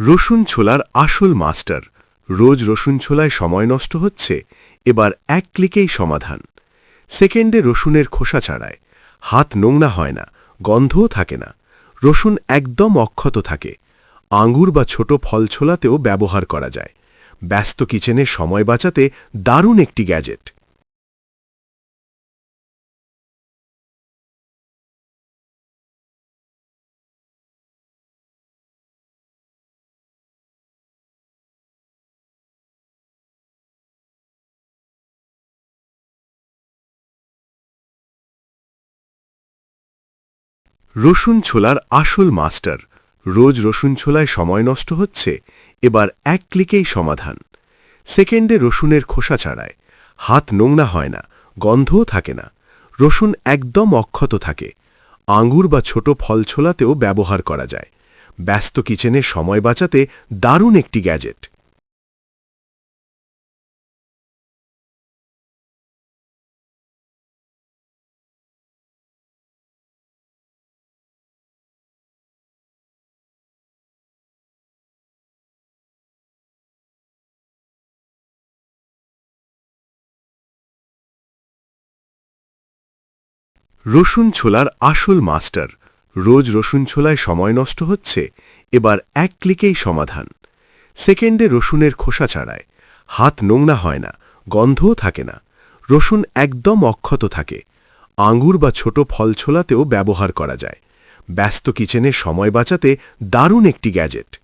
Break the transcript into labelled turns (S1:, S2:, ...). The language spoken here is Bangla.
S1: রসুন ছোলার আসল মাস্টার। রোজ রসুন ছোলায় সময় নষ্ট হচ্ছে, এবার এক ক্লিকেই সমাধান। সেকেন্ডে রসুনের খোসা ছাড়ায়। হাত নোংরা হয় না, গন্ধও থাকে না। রসুন একদম অক্ষত থাকে। আঙ্গুর বা ছোট ফল ছোলাতেও ব্যবহার করা যায়। ব্যস্ত কিচেনে সময় বাঁচাতে দারুণ একটি গ্যাজেট। রসুন ছোলার আসল মাস্টার। রোজ রসুন ছোলায় সময় নষ্ট হচ্ছে, এবার এক ক্লিকেই সমাধান। সেকেন্ডে রসুনের খোসা ছাড়ায়। হাত নোংরা হয় না, গন্ধও থাকে না। রসুন একদম অক্ষত থাকে। আঙ্গুর বা ছোট ফল ছোলাতেও ব্যবহার করা যায়। ব্যস্ত কিচেনে সময় বাঁচাতে দারুণ একটি গ্যাজেট। রসুন ছোলার আসল মাস্টার। রোজ রসুন ছোলায় সময় নষ্ট হচ্ছে, এবার এক ক্লিকেই সমাধান। সেকেন্ডে রসুনের খোসা ছাড়ায়। হাত নোংরা হয় না, গন্ধও থাকে না। রসুন একদম অক্ষত থাকে। আঙ্গুর বা ছোট ফল ছোলাতেও ব্যবহার করা যায়। ব্যস্ত কিচেনে সময় বাঁচাতে দারুণ একটি গ্যাজেট।